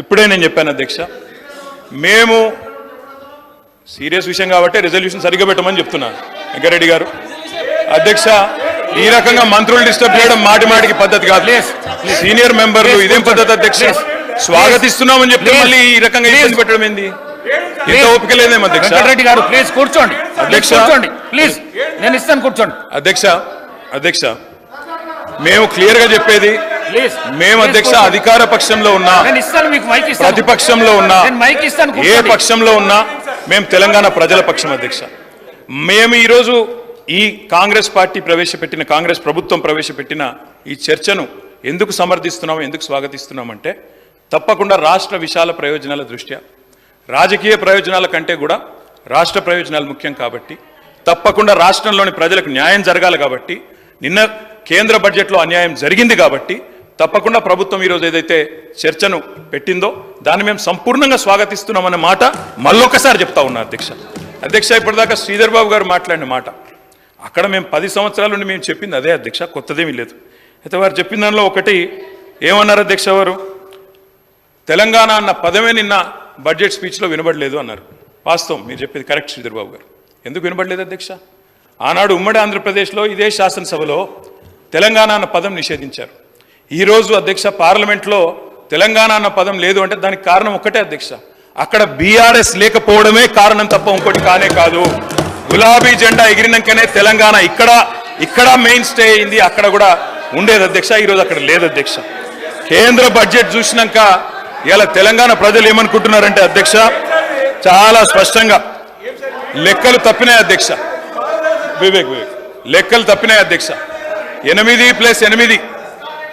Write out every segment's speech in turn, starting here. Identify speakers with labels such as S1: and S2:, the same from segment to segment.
S1: ఇప్పుడే నేను చెప్పాను అధ్యక్ష. మేము సీరియస్ విషయం కాబట్టి రెజల్యూషన్ సరిగ్గా పెట్టమని చెప్తున్నాను వెంకరెడ్డి గారు. అధ్యక్ష ఈ రకంగా మంత్రులు డిస్టర్బ్ చేయడం మాటి మాటికి పద్ధతి కాదు. సీనియర్ మెంబర్లు ఇదేం పద్ధతి అధ్యక్ష? స్వాగతిస్తున్నామని చెప్తే
S2: Please.
S1: మళ్ళీ ఈ రకంగా ఇబ్బంది పెట్టడం ఏంది? ఎంత ఓపిక లేదేమో అధ్యక్ష?
S2: గారు ప్లీజ్ కూర్చోండి.
S1: అధ్యక్ష.
S2: కూర్చోండి. ప్లీజ్ నేను ఇస్తాను కూర్చోండి.
S1: అధ్యక్ష అధ్యక్ష మేము క్లియర్గా చెప్పేది మేము అధ్యక్ష అధికార పక్షంలో ఉన్నా ప్రతిపక్షంలో ఉన్నా ఏ. పక్షంలో ఉన్నా మేము తెలంగాణ ప్రజల పక్షం అధ్యక్ష. మేము ఈరోజు ఈ కాంగ్రెస్ పార్టీ ప్రవేశపెట్టిన కాంగ్రెస్ ప్రభుత్వం ప్రవేశపెట్టిన ఈ చర్చను ఎందుకు సమర్థిస్తున్నాం ఎందుకు స్వాగతిస్తున్నామంటే తప్పకుండా రాష్ట్ర విశాల ప్రయోజనాల దృష్ట్యా. రాజకీయ ప్రయోజనాల కంటే కూడా రాష్ట్ర ప్రయోజనాలు ముఖ్యం కాబట్టి తప్పకుండా రాష్ట్రంలోని ప్రజలకు న్యాయం జరగాలి కాబట్టి నిన్న కేంద్ర బడ్జెట్లో అన్యాయం జరిగింది కాబట్టి తప్పకుండా ప్రభుత్వం ఈరోజు ఏదైతే చర్చను పెట్టిందో దాన్ని మేము సంపూర్ణంగా స్వాగతిస్తున్నామనే మాట మళ్ళొకసారి చెప్తా ఉన్నా అధ్యక్ష. అధ్యక్ష ఇప్పటిదాకా శ్రీధర్ బాబు గారు మాట్లాడిన మాట. అక్కడ మేము పది సంవత్సరాల నుండి మేము చెప్పింది అదే అధ్యక్ష కొత్తదేమీ లేదు. అయితే వారు చెప్పిన దానిలో ఒకటి ఏమన్నారు అధ్యక్ష వారు? తెలంగాణ అన్న పదమే నిన్న బడ్జెట్ స్పీచ్లో వినబడలేదు అన్నారు. వాస్తవం మీరు చెప్పేది కరెక్ట్ శ్రీధర్ బాబు గారు. ఎందుకు వినబడలేదు అధ్యక్ష? ఆనాడు ఉమ్మడి ఆంధ్రప్రదేశ్లో ఇదే శాసనసభలో తెలంగాణ అన్న పదం నిషేధించారు. ఈరోజు అధ్యక్ష పార్లమెంట్లో తెలంగాణ అన్న పదం లేదు అంటే దానికి కారణం ఒక్కటే అధ్యక్ష. అక్కడ బీఆర్ఎస్ లేకపోవడమే కారణం తప్ప ఇంకోటి కానే కాదు. గులాబీ జెండా ఎగిరినాకనే తెలంగాణ ఇక్కడ ఇక్కడ మెయిన్ స్టే అయింది అక్కడ కూడా ఉండేది అధ్యక్ష ఈరోజు అక్కడ లేదు అధ్యక్ష. కేంద్ర బడ్జెట్ చూసినాక ఇలా తెలంగాణ ప్రజలు ఏమనుకుంటున్నారంటే అధ్యక్ష చాలా స్పష్టంగా లెక్కలు తప్పినాయి అధ్యక్ష. వివేక్ వివేక్. లెక్కలు తప్పినాయి అధ్యక్ష. ఎనిమిది ప్లస్ ఎనిమిది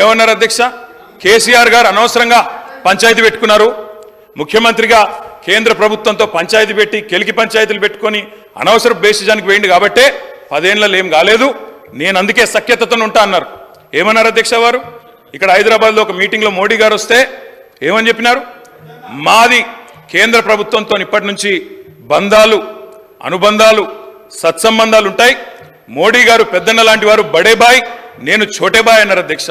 S1: ఏమన్నారు అధ్యక్ష? కేసీఆర్ గారు అనవసరంగా పంచాయతీ పెట్టుకున్నారు. ముఖ్యమంత్రిగా కేంద్ర ప్రభుత్వంతో పంచాయతీ పెట్టి కెలికి పంచాయతీలు పెట్టుకొని అనవసర బేసిజానికి వేయండి కాబట్టే పదేళ్ళలో ఏం కాలేదు. నేను అందుకే సఖ్యతతో ఉంటా అన్నారు. ఏమన్నారు అధ్యక్ష వారు? ఇక్కడ హైదరాబాద్లో ఒక మీటింగ్లో మోడీ గారు వస్తే ఏమని చెప్పినారు? మాది కేంద్ర ప్రభుత్వంతో ఇప్పటి నుంచి బంధాలు అనుబంధాలు సత్సంబంధాలు ఉంటాయి. మోడీ గారు పెద్దన్న లాంటి వారు బడేబాయ్ నేను చోటేబాయ్ అన్నారు అధ్యక్ష.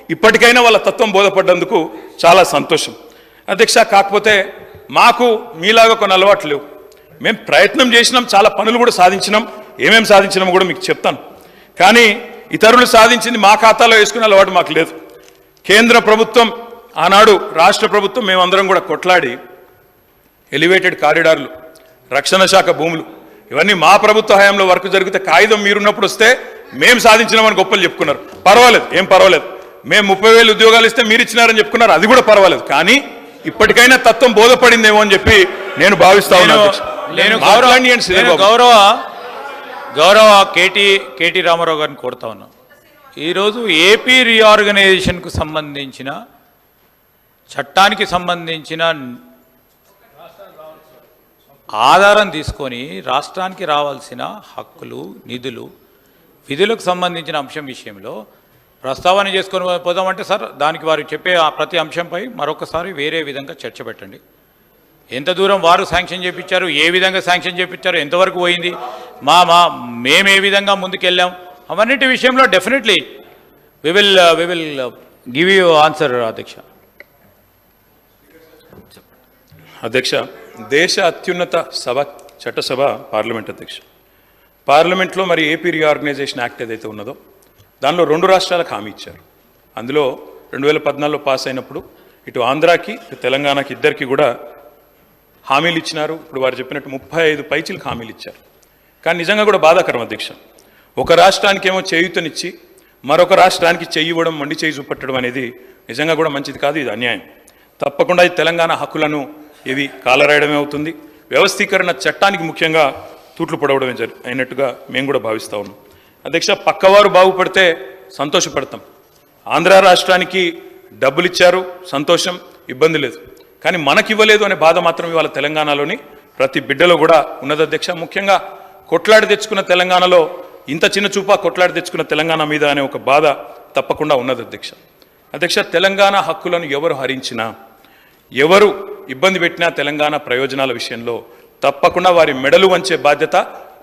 S1: ఇప్పటికైనా వాళ్ళ తత్వం బోధపడ్డందుకు చాలా సంతోషం. అధ్యక్ష కాకపోతే మాకు మీలాగా కొన్ని అలవాట్లు లేవు. మేము ప్రయత్నం చేసినాం చాలా పనులు కూడా సాధించినాం. ఏమేమి సాధించినాం కూడా మీకు చెప్తాను. కానీ ఇతరులు సాధించింది మా ఖాతాలో వేసుకునే అలవాటు మాకు లేదు. కేంద్ర ప్రభుత్వం ఆనాడు రాష్ట్ర ప్రభుత్వం మేమందరం కూడా కొట్లాడి ఎలివేటెడ్ కారిడార్లు రక్షణ శాఖ భూములు ఇవన్నీ మా ప్రభుత్వ హయాంలో వర్క్ జరిగితే కాగితం మీరున్నప్పుడు వస్తే మేము సాధించినామని గొప్పలు చెప్పుకున్నారు. పర్వాలేదు ఏం పర్వాలేదు. మేము ముప్పై వేలు ఉద్యోగాలు ఇస్తే మీరు ఇచ్చినారని చెప్పుకున్నారు. అది కూడా పర్వాలేదు. కానీ ఇప్పటికైనా తత్వం బోధపడిందేమో అని చెప్పి నేను భావిస్తా ఉన్నాను
S3: నేను-. గౌరవ గౌరవ కేటీ కేటీ రామారావు గారిని కోరుతా ఉన్నా. ఈరోజు ఏపీ రీఆర్గనైజేషన్కు సంబంధించిన చట్టానికి సంబంధించిన ఆధారం తీసుకొని రాష్ట్రానికి రావాల్సిన హక్కులు నిధులు విధులకు సంబంధించిన అంశం విషయంలో ప్రస్తావన చేసుకొని పోదామంటే సార్ దానికి వారు చెప్పే ఆ ప్రతి అంశంపై మరొకసారి వేరే విధంగా చర్చ పెట్టండి. ఎంత దూరం వారు శాంక్షన్ చేపించారు ఏ విధంగా శాంక్షన్ చేపించారు ఎంతవరకు పోయింది మా మా మేము ఏ విధంగా ముందుకెళ్ళాం అవన్నిటి విషయంలో definitely we will we will give you answer అధ్యక్ష.
S1: అధ్యక్ష దేశ అత్యున్నత సభ చట్టసభ పార్లమెంట్ అధ్యక్ష. పార్లమెంట్లో మరి ఏపీ రీఆర్గనైజేషన్ యాక్ట్ ఏదైతే ఉన్నదో దానిలో రెండు రాష్ట్రాలకు హామీ ఇచ్చారు. అందులో రెండు వేల పద్నాలుగులో పాస్ అయినప్పుడు ఇటు ఆంధ్రాకి ఇటు తెలంగాణకి ఇద్దరికి కూడా హామీలు ఇచ్చినారు. ఇప్పుడు వారు చెప్పినట్టు ముప్పై ఐదు పైచీలకు హామీలు ఇచ్చారు. కానీ నిజంగా కూడా బాధాకరం అధ్యక్ష. ఒక రాష్ట్రానికి ఏమో చేయూతనిచ్చి మరొక రాష్ట్రానికి చెయ్యి ఇవ్వడం మొండి చేయి చూపట్టడం అనేది నిజంగా కూడా మంచిది కాదు ఇది అన్యాయం. తప్పకుండా ఈ తెలంగాణ హక్కులను ఇవి కాలరాయడమే అవుతుంది. వ్యవస్థీకరణ చట్టానికి ముఖ్యంగా తూట్లు పడవడం జరి అయినట్టుగా మేము కూడా భావిస్తూ ఉన్నాం. అధ్యక్ష పక్కవారు బాగుపడితే సంతోషపడతాం. ఆంధ్ర రాష్ట్రానికి డబ్బులు ఇచ్చారు సంతోషం ఇబ్బంది లేదు. కానీ మనకి ఇవ్వలేదు అనే బాధ మాత్రం ఇవాళ తెలంగాణలోని ప్రతి బిడ్డలో కూడా ఉన్నది అధ్యక్ష. ముఖ్యంగా కొట్లాడి తెచ్చుకున్న తెలంగాణలో ఇంత చిన్న చూపా కొట్లాడి తెచ్చుకున్న తెలంగాణ మీద అనే ఒక బాధ తప్పకుండా ఉన్నది అధ్యక్ష. అధ్యక్ష తెలంగాణ హక్కులను ఎవరు హరించినా ఎవరు ఇబ్బంది పెట్టినా తెలంగాణ ప్రయోజనాల విషయంలో తప్పకుండా వారి మెడలు వంచే బాధ్యత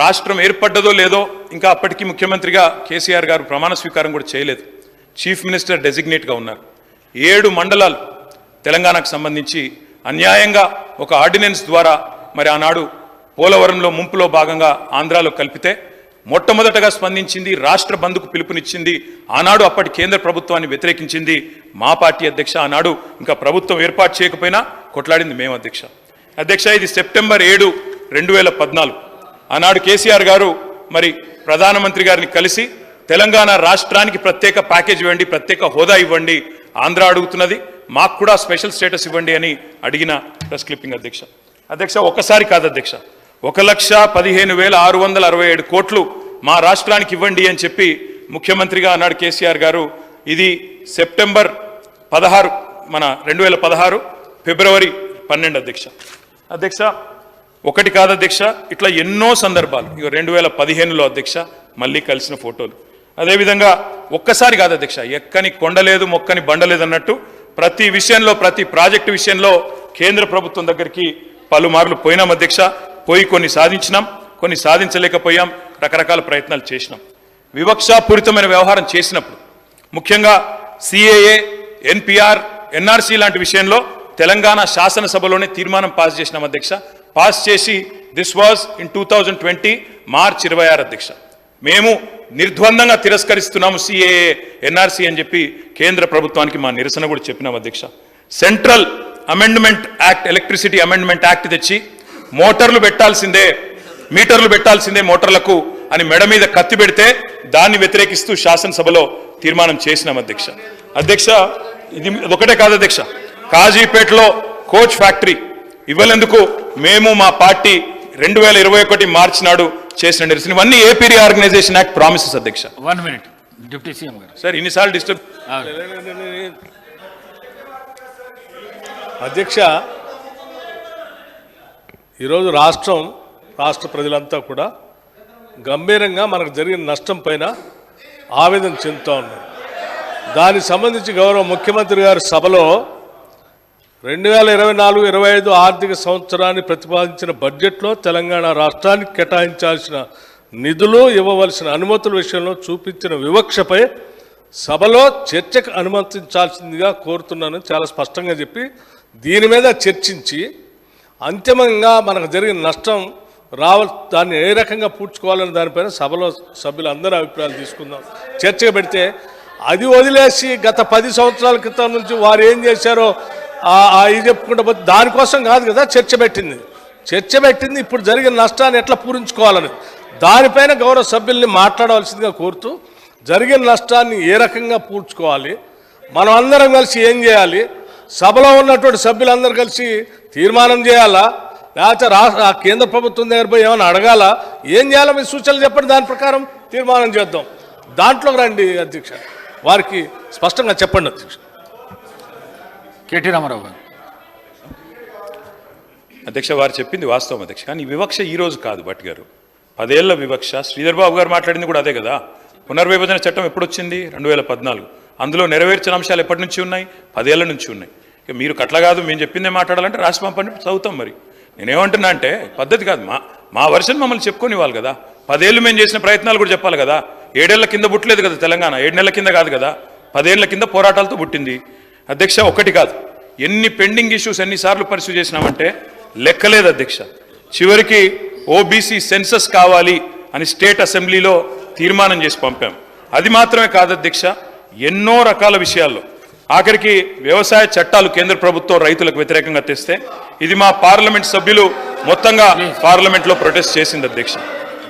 S1: రాష్ట్రం ఏర్పడ్డదో లేదో ఇంకా అప్పటికి ముఖ్యమంత్రిగా కేసీఆర్ గారు ప్రమాణ స్వీకారం కూడా చేయలేదు. చీఫ్ మినిస్టర్ డెసిగ్నేట్గా ఉన్నారు. ఏడు మండలాలు తెలంగాణకు సంబంధించి అన్యాయంగా ఒక ఆర్డినెన్స్ ద్వారా మరి ఆనాడు పోలవరంలో ముంపులో భాగంగా ఆంధ్రాలో కలిపితే మొట్టమొదటగా స్పందించింది రాష్ట్ర బంధుకు పిలుపునిచ్చింది ఆనాడు అప్పటి కేంద్ర ప్రభుత్వాన్ని వ్యతిరేకించింది మా పార్టీ అధ్యక్ష. ఆనాడు ఇంకా ప్రభుత్వం ఏర్పాటు చేయకపోయినా కొట్లాడింది మేము అధ్యక్ష. అధ్యక్ష ఇది సెప్టెంబర్ ఏడు రెండు వేల పద్నాలుగు. ఆనాడు కేసీఆర్ గారు మరి ప్రధానమంత్రి గారిని కలిసి తెలంగాణ రాష్ట్రానికి ప్రత్యేక ప్యాకేజ్ ఇవ్వండి ప్రత్యేక హోదా ఇవ్వండి ఆంధ్ర అడుగుతున్నది మాకు కూడా స్పెషల్ స్టేటస్ ఇవ్వండి అని అడిగిన ప్రెస్ క్లిప్పింగ్ అధ్యక్ష. అధ్యక్ష ఒకసారి కాదు అధ్యక్ష ఒక లక్ష పదిహేను వేల ఆరు వందల అరవై ఏడు కోట్లు మా రాష్ట్రానికి ఇవ్వండి అని చెప్పి ముఖ్యమంత్రిగా అన్నాడు కేసీఆర్ గారు ఇది సెప్టెంబర్ పదహారు మన రెండు వేల పదహారు ఫిబ్రవరి పన్నెండు అధ్యక్ష. అధ్యక్ష ఒకటి కాదు అధ్యక్ష ఇట్లా ఎన్నో సందర్భాలు. ఇక రెండు వేల పదిహేనులో అధ్యక్ష మళ్ళీ కలిసిన ఫోటోలు. అదేవిధంగా ఒక్కసారి కాదు అధ్యక్ష ఎక్కని కొండలేదు మొక్కని బండలేదు అన్నట్టు ప్రతి విషయంలో ప్రతి ప్రాజెక్టు విషయంలో కేంద్ర ప్రభుత్వం దగ్గరికి పలుమార్లు పోయినాం అధ్యక్ష. పోయి కొన్ని సాధించినాం కొన్ని సాధించలేకపోయాం రకరకాల ప్రయత్నాలు చేసినాం. వివక్షాపూరితమైన వ్యవహారం చేసినప్పుడు ముఖ్యంగా సిఏఏ ఎన్పిఆర్ ఎన్ఆర్సీ లాంటి విషయంలో తెలంగాణ శాసనసభలోనే తీర్మానం పాస్ చేసినాం అధ్యక్ష. పాస్ చేసి this was in two thousand twenty March ఇరవై ఆరు అధ్యక్ష. మేము నిర్ద్వందంగా తిరస్కరిస్తున్నాము సిఏఏ ఎన్ఆర్సీ అని చెప్పి కేంద్ర ప్రభుత్వానికి మా నిరసన కూడా చెప్పినాం అధ్యక్ష. Central amendment act electricity amendment act తెచ్చి మోటార్లు పెట్టాల్సిందే మీటర్లు పెట్టాల్సిందే మోటార్లకు అని మెడ మీద కత్తి పెడితే దాన్ని వ్యతిరేకిస్తూ శాసనసభలో తీర్మానం చేసినాం అధ్యక్ష. అధ్యక్ష ఇది ఒకటే కాదు అధ్యక్ష. కాజీపేటలో కోచ్ ఫ్యాక్టరీ ఇవ్వలేందుకు మేము మా పార్టీ రెండు వేల ఇరవై ఒకటి మార్చి నాడు చేసిన నిరసన ఇవన్నీ ఏపీ ఆర్గనైజేషన్ యాక్ట్ ప్రామిసెస్ అధ్యక్ష.
S2: వన్ మినిట్ డిప్యూటీ సీఎం గారు.
S1: సార్ ఇన్నిసార్లు డిస్టర్బ్
S4: అధ్యక్ష ఈరోజు రాష్ట్రం రాష్ట్ర ప్రజలంతా కూడా గంభీరంగా మనకు జరిగిన నష్టం పైన ఆవేదన చెందుతూ ఉన్నారు. దానికి సంబంధించి గౌరవ ముఖ్యమంత్రి గారి సభలో రెండు వేల ఇరవై నాలుగు ఇరవై ఐదు ఆర్థిక సంవత్సరాన్ని ప్రతిపాదించిన బడ్జెట్లో తెలంగాణ రాష్ట్రానికి కేటాయించాల్సిన నిధులు ఇవ్వవలసిన అనుమతుల విషయంలో చూపించిన వివక్షపై సభలో చర్చకు అనుమతించాల్సిందిగా కోరుతున్నాను. చాలా స్పష్టంగా చెప్పి దీని మీద చర్చించి అంతిమంగా మనకు జరిగిన నష్టం రావ దాన్ని ఏ రకంగా పూడ్చుకోవాలనే దానిపైన సభలో సభ్యులందరూ అభిప్రాయాలు తీసుకుందాం. చర్చగా పెడితే అది వదిలేసి గత పది సంవత్సరాల క్రితం నుంచి వారు ఏం చేశారో ఇది చెప్పుకుంటే పోతే దానికోసం కాదు కదా చర్చ పెట్టింది. చర్చ పెట్టింది ఇప్పుడు జరిగిన నష్టాన్ని ఎట్లా పూరించుకోవాలని. దానిపైన గౌరవ సభ్యుల్ని మాట్లాడవలసిందిగా కోరుతూ జరిగిన నష్టాన్ని ఏ రకంగా పూడ్చుకోవాలి? మనం అందరం కలిసి ఏం చేయాలి? సభలో ఉన్నటువంటి సభ్యులందరూ కలిసి తీర్మానం చేయాలా? లేకపోతే రాష్ట్ర కేంద్ర ప్రభుత్వం దగ్గర పోయి ఏమైనా అడగాల? ఏం చేయాలో మీ సూచనలు చెప్పండి దాని ప్రకారం తీర్మానం చేద్దాం. దాంట్లో రండి అధ్యక్ష. వారికి స్పష్టంగా చెప్పండి అధ్యక్ష.
S2: కేటీ రామారావు గారు.
S1: అధ్యక్ష వారు చెప్పింది వాస్తవం అధ్యక్ష. కానీ వివక్ష ఈ రోజు కాదు భట్ గారు. పదేళ్ళ వివక్ష. శ్రీధర్ బాబు గారు మాట్లాడింది కూడా అదే కదా. పునర్విభజన చట్టం ఎప్పుడు వచ్చింది రెండు వేల పద్నాలుగు. అందులో నెరవేర్చిన అంశాలు ఎప్పటి నుంచి ఉన్నాయి? పదేళ్ళ నుంచి ఉన్నాయి. ఇక మీరు కట్ల కాదు మేము చెప్పిందే మాట్లాడాలంటే రాష్ట్ర పంపండి చదువుతాం మరి. నేనేమంటున్నా అంటే పద్ధతి కాదు. మా మా వర్షన్ మమ్మల్ని చెప్పుకొని వాళ్ళు కదా. పదేళ్ళు మేము చేసిన ప్రయత్నాలు కూడా చెప్పాలి కదా. ఏడేళ్ళ కింద పుట్టలేదు కదా తెలంగాణ. ఏడు నెలల కింద కాదు కదా. పదేళ్ళ కింద పోరాటాలతో పుట్టింది. అధ్యక్ష ఒకటి కాదు. ఎన్ని పెండింగ్ ఇష్యూస్ ఎన్నిసార్లు పరిశీలి చేసినామంటే లెక్కలేదు అధ్యక్ష. చివరికి ఓబీసీ సెన్సస్ కావాలి అని స్టేట్ అసెంబ్లీలో తీర్మానం చేసి పంపాం. అది మాత్రమే కాదు అధ్యక్ష ఎన్నో రకాల విషయాల్లో. ఆఖరికి వ్యవసాయ చట్టాలు కేంద్ర ప్రభుత్వం రైతులకు వ్యతిరేకంగా తెస్తే ఇది మా పార్లమెంట్ సభ్యులు మొత్తంగా పార్లమెంట్లో ప్రొటెస్ట్ చేసింది అధ్యక్ష.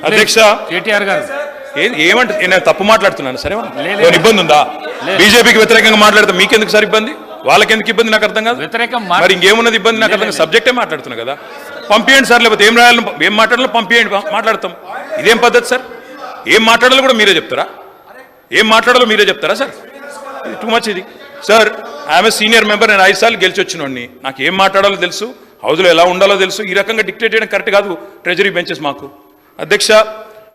S1: అధ్యక్ష
S2: కేటీఆర్ గారు.
S1: ఏమంటే నేను తప్పు మాట్లాడుతున్నాను సరే ఇబ్బంది ఉందా. బీజేపీకి వ్యతిరేకంగా మాట్లాడితే మీకెందుకు సార్ ఇబ్బంది? వాళ్ళకెందుకు ఇబ్బంది? నాకు అర్థం కాదు.
S2: వ్యతిరేకం
S1: మరి ఇంకేమున్నది ఇబ్బంది? నాకు అర్థం కాదు. సబ్జెక్టే మాట్లాడుతున్నా కదా. పంపించండి సార్ లేకపోతే ఏం రాయాలి ఏం మాట్లాడాలో పంపించండి మాట్లాడతాం. ఇదేం పద్ధతి సార్? ఏం మాట్లాడాలో కూడా మీరే చెప్తారా? ఏం మాట్లాడాలో మీరే చెప్తారా సార్? టూ మచ్ ఇది. సార్ ఐఎమ్ సీనియర్ మెంబర్ నేను ఐదు సార్లు గెలిచి వచ్చినోడిని నాకు ఏం మాట్లాడాలో తెలుసు. హౌస్లో ఎలా ఉండాలో తెలుసు. ఈ రకంగా డిక్టేట్ చేయడం కరెక్ట్ కాదు. ట్రెజరీ బెంచెస్ మాకు. అధ్యక్ష